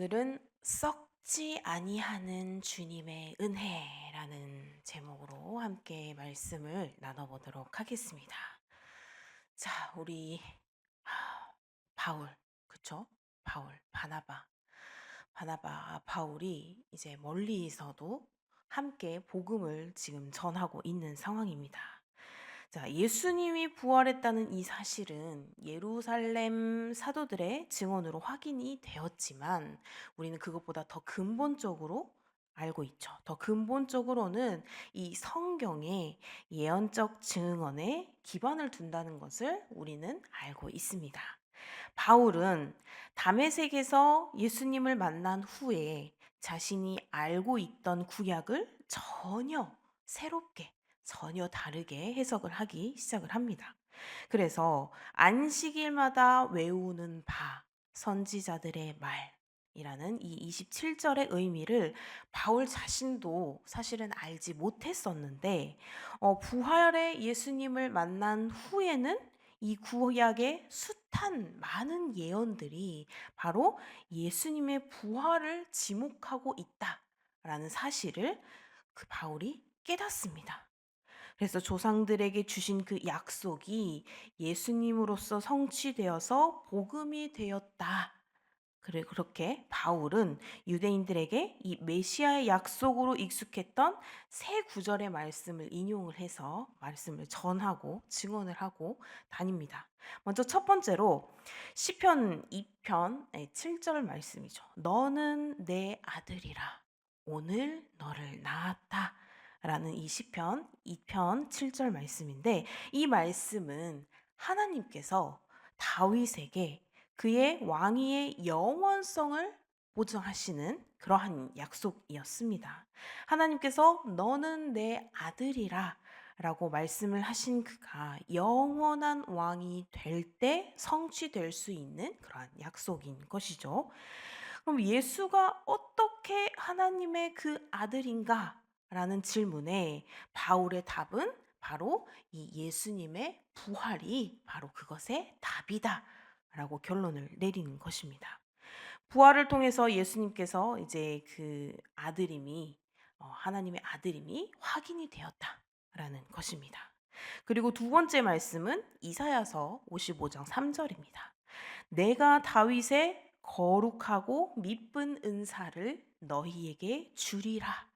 오늘은 썩지 아니하는 주님의 은혜라는 제목으로 함께 말씀을 나눠보도록 하겠습니다. 자, 우리 아, 바울, 그쵸? 바울, 바나바. 바나바, 바울이 이제 멀리서도 함께 복음을 지금 전하고 있는 상황입니다. 자, 예수님이 부활했다는 이 사실은 예루살렘 사도들의 증언으로 확인이 되었지만 우리는 그것보다 더 근본적으로 알고 있죠. 더 근본적으로는 이 성경의 예언적 증언에 기반을 둔다는 것을 우리는 알고 있습니다. 바울은 담에색에서 예수님을 만난 후에 자신이 알고 있던 구약을 전혀 새롭게 전혀 다르게 해석을 하기 시작을 합니다. 그래서 안식일마다 외우는 바, 선지자들의 말이라는 이 27절의 의미를 바울 자신도 사실은 알지 못했었는데, 어, 부활의 예수님을 만난 후에는 이 구약의 숱한 많은 예언들이 바로 예수님의 부활을 지목하고 있다라는 사실을 그 바울이 깨닫습니다. 그래서 조상들에게 주신 그 약속이 예수님으로서 성취되어서 복음이 되었다. 그렇게 바울은 유대인들에게 이 메시아의 약속으로 익숙했던 세 구절의 말씀을 인용을 해서 말씀을 전하고 증언을 하고 다닙니다. 먼저 첫 번째로 시편 2편 7절 말씀이죠. 너는 내 아들이라 오늘 너를 낳았다. 라는 이 시편 2편 7절 말씀인데 이 말씀은 하나님께서 다윗에게 그의 왕위의 영원성을 보증하시는 그러한 약속이었습니다. 하나님께서 너는 내 아들이라 라고 말씀을 하신 그가 영원한 왕이 될 때 성취될 수 있는 그러한 약속인 것이죠. 그럼 예수가 어떻게 하나님의 그 아들인가? 라는 질문에 바울의 답은 바로 이 예수님의 부활이 바로 그것의 답이다. 라고 결론을 내리는 것입니다. 부활을 통해서 예수님께서 이제 그 아들임이, 어, 하나님의 아들임이 확인이 되었다 라는 것입니다. 그리고 두 번째 말씀은 이사야서 55장 3절입니다. 내가 다윗의 거룩하고 미쁜 은사를 너희에게 주리라.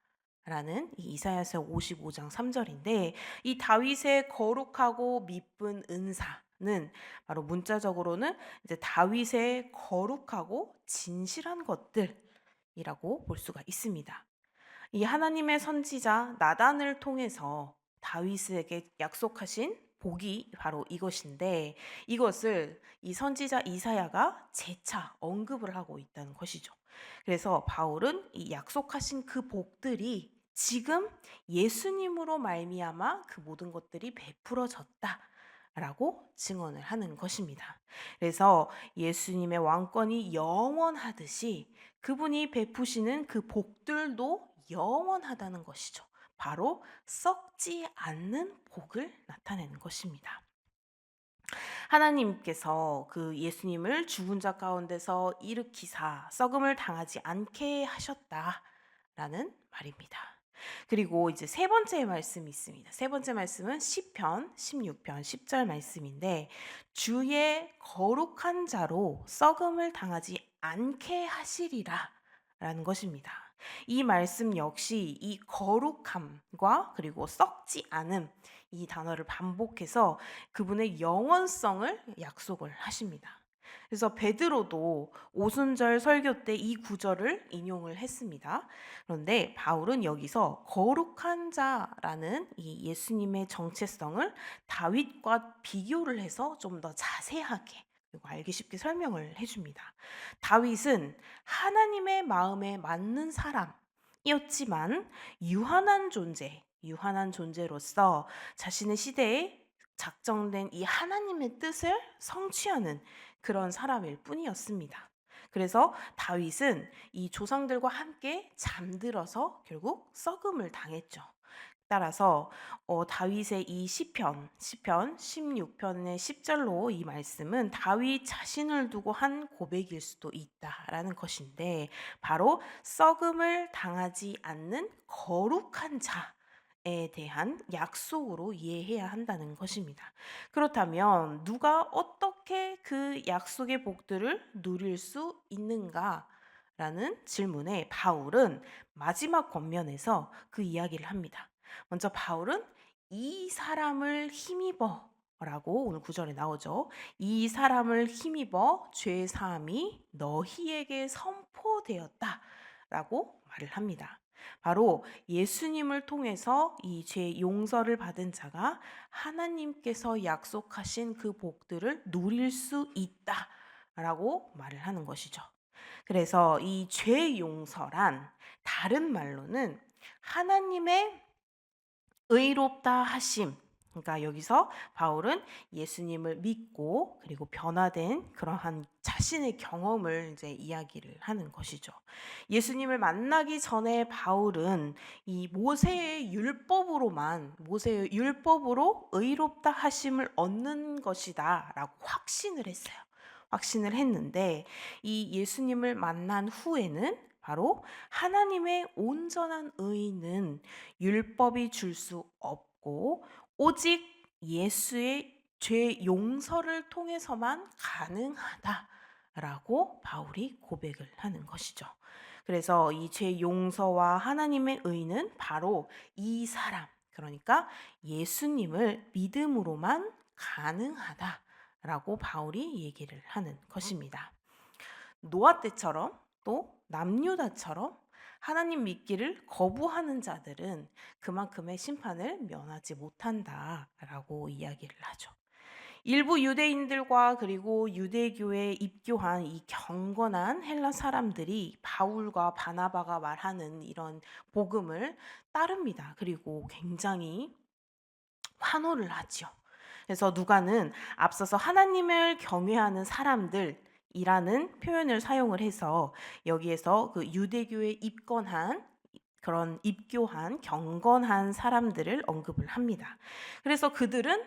라는 이 이사야서 55장 3절인데 이 다윗의 거룩하고 미쁜 은사는 바로 문자적으로는 이제 다윗의 거룩하고 진실한 것들이라고 볼 수가 있습니다. 이 하나님의 선지자 나단을 통해서 다윗에게 약속하신 복이 바로 이것인데 이것을 이 선지자 이사야가 재차 언급을 하고 있다는 것이죠. 그래서 바울은 이 약속하신 그 복들이 지금 예수님으로 말미암아 그 모든 것들이 베풀어졌다. 라고 증언을 하는 것입니다. 그래서 예수님의 왕권이 영원하듯이 그분이 베푸시는 그 복들도 영원하다는 것이죠. 바로 썩지 않는 복을 나타내는 것입니다. 하나님께서 그 예수님을 죽은 자 가운데서 일으키사 썩음을 당하지 않게 하셨다라는 말입니다. 그리고 이제 세 번째 말씀이 있습니다. 세 번째 말씀은 시편 16편 10절 말씀인데 주의 거룩한 자로 썩음을 당하지 않게 하시리라 라는 것입니다. 이 말씀 역시 이 거룩함과 그리고 썩지 않음 이 단어를 반복해서 그분의 영원성을 약속을 하십니다. 그래서 베드로도 오순절 설교 때 이 구절을 인용을 했습니다. 그런데 바울은 여기서 거룩한 자라는 이 예수님의 정체성을 다윗과 비교를 해서 좀 더 자세하게 그리고 알기 쉽게 설명을 해줍니다. 다윗은 하나님의 마음에 맞는 사람이었지만 유한한 존재, 유한한 존재로서 자신의 시대에 작정된 이 하나님의 뜻을 성취하는 그런 사람일 뿐이었습니다. 그래서 다윗은 이 조상들과 함께 잠들어서 결국 썩음을 당했죠. 따라서 어, 다윗의 이 시편, 시편 16편의 10절로 이 말씀은 다윗 자신을 두고 한 고백일 수도 있다라는 것인데 바로 썩음을 당하지 않는 거룩한 자 에 대한 약속으로 이해해야 한다는 것입니다. 그렇다면 누가 어떻게 그 약속의 복들을 누릴 수 있는가? 라는 질문에 바울은 마지막 권면에서 그 이야기를 합니다. 먼저 바울은 이 사람을 힘입어 라고 오늘 구절에 나오죠. 이 사람을 힘입어 죄 사함이 너희에게 선포되었다 라고 말을 합니다. 바로 예수님을 통해서 이 죄 용서를 받은 자가 하나님께서 약속하신 그 복들을 누릴 수 있다 라고 말을 하는 것이죠. 그래서 이 죄 용서란 다른 말로는 하나님의 의롭다 하심. 그러니까 여기서 바울은 예수님을 믿고 그리고 변화된 그러한 자신의 경험을 이제 이야기를 하는 것이죠. 예수님을 만나기 전에 바울은 이 모세의 율법으로만 모세의 율법으로 의롭다 하심을 얻는 것이다라고 확신을 했어요. 확신을 했는데 이 예수님을 만난 후에는 바로 하나님의 온전한 의는 율법이 줄 수 없고 오직 예수의 죄 용서를 통해서만 가능하다라고 바울이 고백을 하는 것이죠. 그래서 이 죄 용서와 하나님의 의는 바로 이 사람, 그러니까 예수님을 믿음으로만 가능하다. 라고 바울이 얘기를 하는 것입니다. 노아 때처럼 또 남유다처럼 하나님 믿기를 거부하는 자들은 그만큼의 심판을 면하지 못한다라고 이야기를 하죠. 일부 유대인들과 그리고 유대교에 입교한 이 경건한 헬라 사람들이 바울과 바나바가 말하는 이런 복음을 따릅니다. 그리고 굉장히 환호를 하죠. 그래서 누가는 앞서서 하나님을 경외하는 사람들 이라는 표현을 사용을 해서 여기에서 그 유대교에 입건한 그런 입교한 경건한 사람들을 언급을 합니다. 그래서 그들은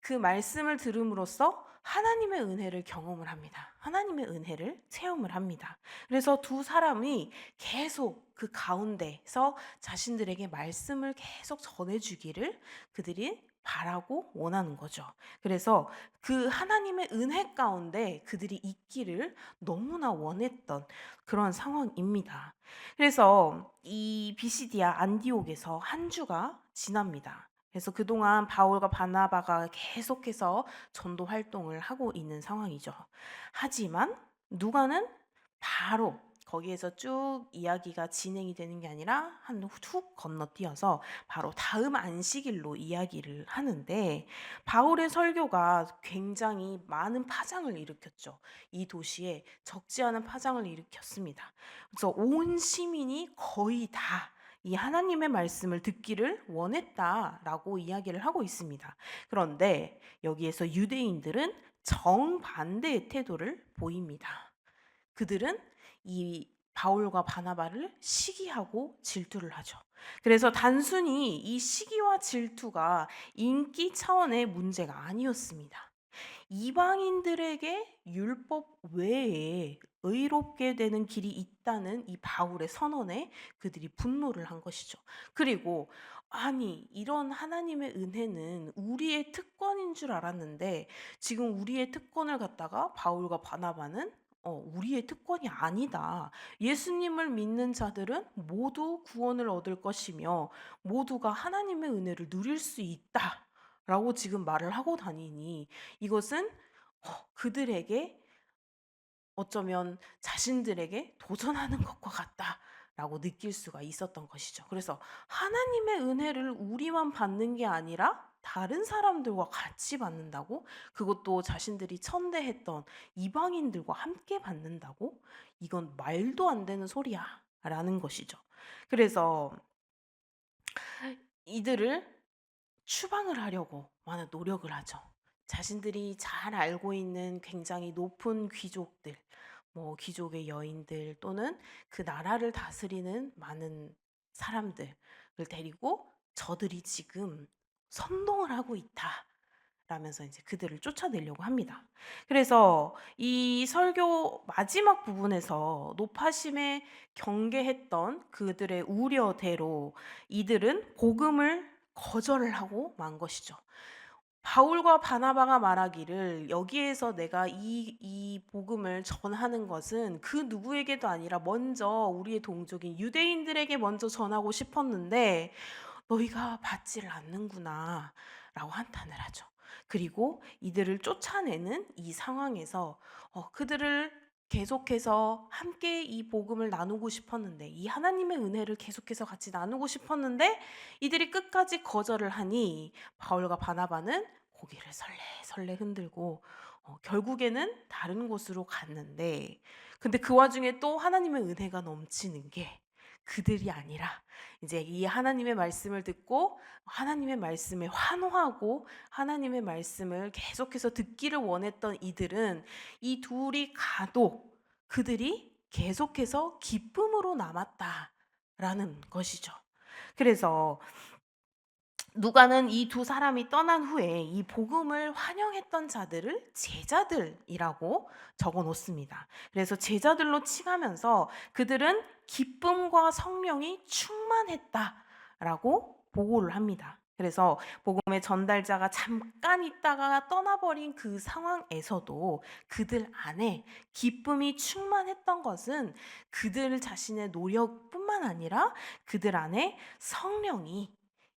그 말씀을 들음으로써 하나님의 은혜를 경험을 합니다. 하나님의 은혜를 체험을 합니다. 그래서 두 사람이 계속 그 가운데서 자신들에게 말씀을 계속 전해주기를 그들이 바라고 원하는 거죠. 그래서 그 하나님의 은혜 가운데 그들이 있기를 너무나 원했던 그런 상황입니다. 그래서 이 비시디아 안디옥에서 한 주가 지납니다. 그래서 그동안 바울과 바나바가 계속해서 전도 활동을 하고 있는 상황이죠. 하지만 누가는 바로 거기에서 쭉 이야기가 진행이 되는 게 아니라 한툭 건너뛰어서 바로 다음 안식일로 이야기를 하는데 바울의 설교가 굉장히 많은 파장을 일으켰죠. 이 도시에 적지 않은 파장을 일으켰습니다. 그래서 온 시민이 거의 다이 하나님의 말씀을 듣기를 원했다라고 이야기를 하고 있습니다. 그런데 여기에서 유대인들은 정반대의 태도를 보입니다. 그들은 이 바울과 바나바를 시기하고 질투를 하죠. 그래서 단순히 이 시기와 질투가 인기 차원의 문제가 아니었습니다. 이방인들에게 율법 외에 의롭게 되는 길이 있다는 이 바울의 선언에 그들이 분노를 한 것이죠. 그리고 아니, 이런 하나님의 은혜는 우리의 특권인 줄 알았는데 지금 우리의 특권을 갖다가 바울과 바나바는 어, 우리의 특권이 아니다. 예수님을 믿는 자들은 모두 구원을 얻을 것이며 모두가 하나님의 은혜를 누릴 수 있다. 라고 지금 말을 하고 다니니 이것은 어, 그들에게 어쩌면 자신들에게 도전하는 것과 같다. 라고 느낄 수가 있었던 것이죠. 그래서 하나님의 은혜를 우리만 받는 게 아니라 다른 사람들과 같이 받는다고? 그것도 자신들이 천대했던 이방인들과 함께 받는다고? 이건 말도 안 되는 소리야. 라는 것이죠. 그래서 이들을 추방을 하려고 많은 노력을 하죠. 자신들이 잘 알고 있는 굉장히 높은 귀족들, 뭐 귀족의 여인들 또는 그 나라를 다스리는 많은 사람들을 데리고 저들이 지금 선동을 하고 있다. 라면서 이제 그들을 쫓아내려고 합니다. 그래서 이 설교 마지막 부분에서 높아심에 경계했던 그들의 우려대로 이들은 복음을 거절을 하고 만 것이죠. 바울과 바나바가 말하기를 여기에서 내가 이, 이 복음을 전하는 것은 그 누구에게도 아니라 먼저 우리의 동족인 유대인들에게 먼저 전하고 싶었는데 너희가 받지를 않는구나 라고 한탄을 하죠. 그리고 이들을 쫓아내는 이 상황에서 어, 그들을 계속해서 함께 이 복음을 나누고 싶었는데 이 하나님의 은혜를 계속해서 같이 나누고 싶었는데 이들이 끝까지 거절을 하니 바울과 바나바는 고개를 설레 설레 흔들고 어, 결국에는 다른 곳으로 갔는데 근데 그 와중에 또 하나님의 은혜가 넘치는 게 그들이 아니라 이제 이 하나님의 말씀을 듣고 하나님의 말씀에 환호하고 하나님의 말씀을 계속해서 듣기를 원했던 이들은 이 둘이 가도 그들이 계속해서 기쁨으로 남았다라는 것이죠. 그래서 누가는 이 두 사람이 떠난 후에 이 복음을 환영했던 자들을 제자들이라고 적어 놓습니다. 그래서 제자들로 칭하면서 그들은 기쁨과 성령이 충만했다라고 보고를 합니다. 그래서 복음의 전달자가 잠깐 있다가 떠나버린 그 상황에서도 그들 안에 기쁨이 충만했던 것은 그들 자신의 노력뿐만 아니라 그들 안에 성령이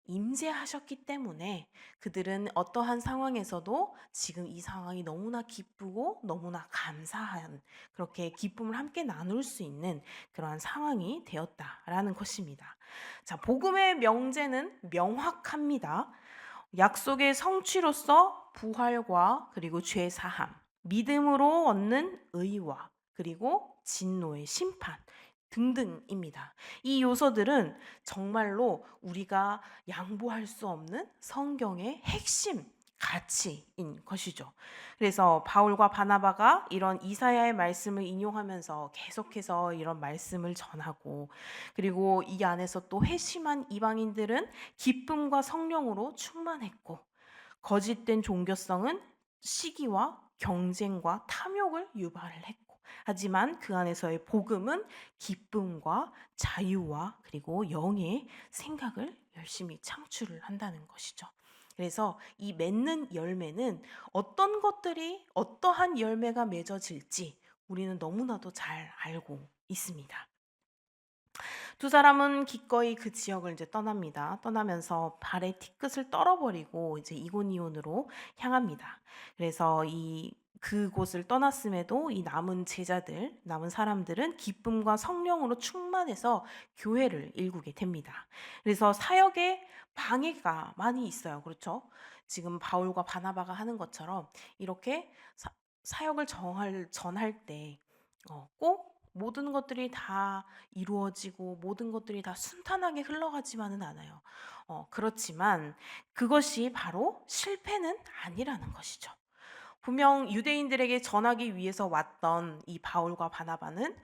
임재하셨기 때문에 그들은 어떠한 상황에서도 지금 이 상황이 너무나 기쁘고 너무나 감사한 그렇게 기쁨을 함께 나눌 수 있는 그러한 상황이 되었다라는 것입니다. 자, 복음의 명제는 명확합니다. 약속의 성취로서 부활과 그리고 죄 사함, 믿음으로 얻는 의와 그리고 진노의 심판 등등입니다. 이 요소들은 정말로 우리가 양보할 수 없는 성경의 핵심 가치인 것이죠. 그래서 바울과 바나바가 이런 이사야의 말씀을 인용하면서 계속해서 이런 말씀을 전하고 그리고 이 안에서 또 회심한 이방인들은 기쁨과 성령으로 충만했고 거짓된 종교성은 시기와 경쟁과 탐욕을 유발을 했고 하지만 그 안에서의 복음은 기쁨과 자유와 그리고 영의 생각을 열심히 창출을 한다는 것이죠. 그래서 이 맺는 열매는 어떤 것들이 어떠한 열매가 맺어질지 우리는 너무나도 잘 알고 있습니다. 두 사람은 기꺼이 그 지역을 이제 떠납니다. 떠나면서 발에 티끝을 떨어버리고 이제 이고니온으로 향합니다. 그래서 이 그곳을 떠났음에도 이 남은 제자들, 남은 사람들은 기쁨과 성령으로 충만해서 교회를 일구게 됩니다. 그래서 사역에 방해가 많이 있어요. 그렇죠? 지금 바울과 바나바가 하는 것처럼 이렇게 사, 역을 정할, 전할 때꼭 어, 모든 것들이 다 이루어지고 모든 것들이 다 순탄하게 흘러가지만은 않아요. 어, 그렇지만 그것이 바로 실패는 아니라는 것이죠. 분명 유대인들에게 전하기 위해서 왔던 이 바울과 바나바는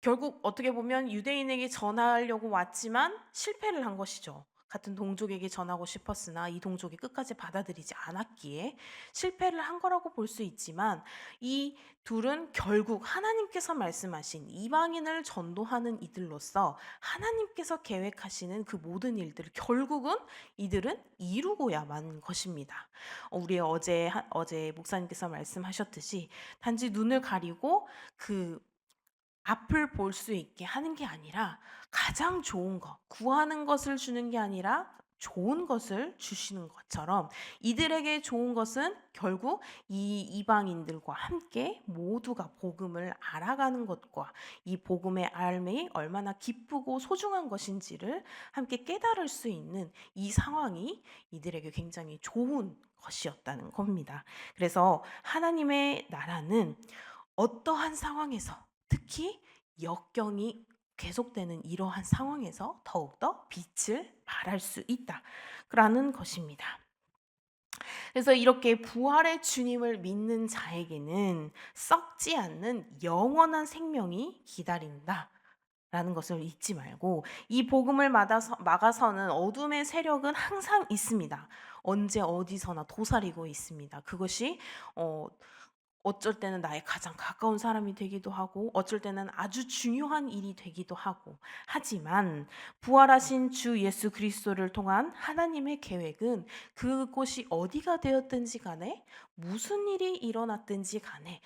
결국 어떻게 보면 유대인에게 전하려고 왔지만 실패를 한 것이죠. 같은 동족에게 전하고 싶었으나 이 동족이 끝까지 받아들이지 않았기에 실패를 한 거라고 볼 수 있지만 이 둘은 결국 하나님께서 말씀하신 이방인을 전도하는 이들로서 하나님께서 계획하시는 그 모든 일들을 결국은 이들은 이루고야만 것입니다. 어, 우리 어제 어제 목사님께서 말씀하셨듯이 단지 눈을 가리고 그 앞을 볼 수 있게 하는 게 아니라 가장 좋은 것, 구하는 것을 주는 게 아니라 좋은 것을 주시는 것처럼 이들에게 좋은 것은 결국 이 이방인들과 함께 모두가 복음을 알아가는 것과 이 복음의 알매 얼마나 기쁘고 소중한 것인지를 함께 깨달을 수 있는 이 상황이 이들에게 굉장히 좋은 것이었다는 겁니다. 그래서 하나님의 나라는 어떠한 상황에서 특히 역경이 계속되는 이러한 상황에서 더욱더 빛을 발할 수 있다라는 것입니다. 그래서 이렇게 부활의 주님을 믿는 자에게는 썩지 않는 영원한 생명이 기다린다. 라는 것을 잊지 말고 이 복음을 막아서, 막아서는 어둠의 세력은 항상 있습니다. 언제 어디서나 도사리고 있습니다. 그것이 어, 어쩔 때는 나의 가장 가까운 사람이 되기도 하고 어쩔 때는 아주 중요한 일이 되기도 하고 하지만 부활하신 주 예수 그리스도를 통한 하나님의 계획은 그곳이 어디가 되었든지 간에 무슨 일이 일어났든지 간에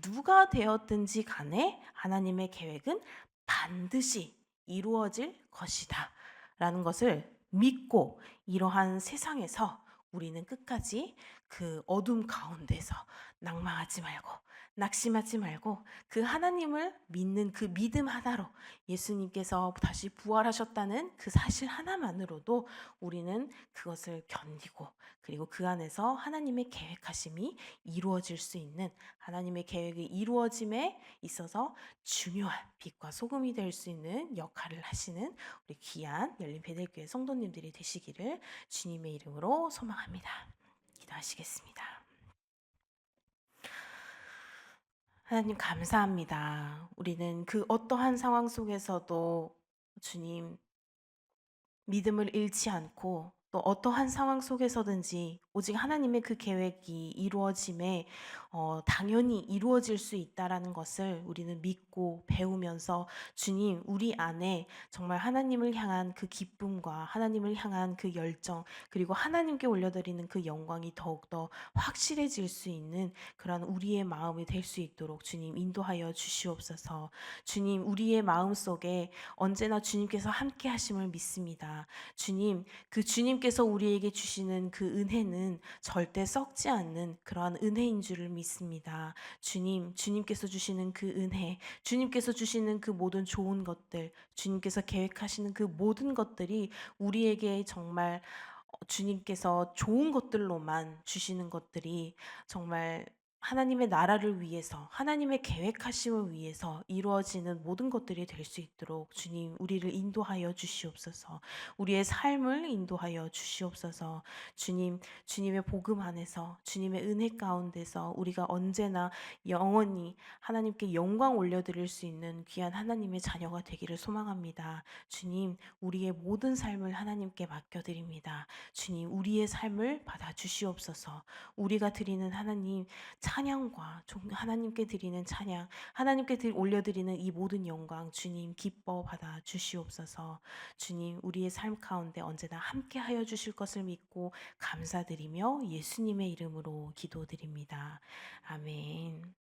누가 되었든지 간에 하나님의 계획은 반드시 이루어질 것이다. 라는 것을 믿고 이러한 세상에서 우리는 끝까지 그 어둠 가운데서 낭망하지 말고 낙심하지 말고 그 하나님을 믿는 그 믿음 하나로 예수님께서 다시 부활하셨다는 그 사실 하나만으로도 우리는 그것을 견디고 그리고 그 안에서 하나님의 계획하심이 이루어질 수 있는 하나님의 계획이 이루어짐에 있어서 중요한 빛과 소금이 될 수 있는 역할을 하시는 우리 귀한 열린 베델교회 성도님들이 되시기를 주님의 이름으로 소망합니다. 기도하시겠습니다. 하나님 감사합니다. 우리는 그 어떠한 상황 속에서도 주님 믿음을 잃지 않고 또 어떠한 상황 속에서든지 오직 하나님의 그 계획이 이루어짐에 어, 당연히 이루어질 수 있다라는 것을 우리는 믿고 배우면서 주님 우리 안에 정말 하나님을 향한 그 기쁨과 하나님을 향한 그 열정 그리고 하나님께 올려드리는 그 영광이 더욱더 확실해질 수 있는 그런 우리의 마음이 될 수 있도록 주님 인도하여 주시옵소서. 주님 우리의 마음 속에 언제나 주님께서 함께 하심을 믿습니다. 주님 그 주님께서 우리에게 주시는 그 은혜는 절대 썩지 않는 그러한 은혜인 줄을 믿습니다. 주님, 주님께서 주시는 그 은혜, 주님께서 주시는 그 모든 좋은 것들, 주님께서 계획하시는 그 모든 것들이 우리에게 정말 어, 주님께서 좋은 것들로만 주시는 것들이 정말 하나님의 나라를 위해서 하나님의 계획하심을 위해서 이루어지는 모든 것들이 될 수 있도록 주님 우리를 인도하여 주시옵소서. 우리의 삶을 인도하여 주시옵소서. 주님 주님의 복음 안에서 주님의 은혜 가운데서 우리가 언제나 영원히 하나님께 영광 올려드릴 수 있는 귀한 하나님의 자녀가 되기를 소망합니다. 주님 우리의 모든 삶을 하나님께 맡겨드립니다. 주님 우리의 삶을 받아 주시옵소서. 우리가 드리는 하나님 찬양과 하나님께 드리는 찬양, 하나님께 올려드리는 이 모든 영광 주님 기뻐 받아 주시옵소서. 주님 우리의 삶 가운데 언제나 함께 하여 주실 것을 믿고 감사드리며 예수님의 이름으로 기도드립니다. 아멘.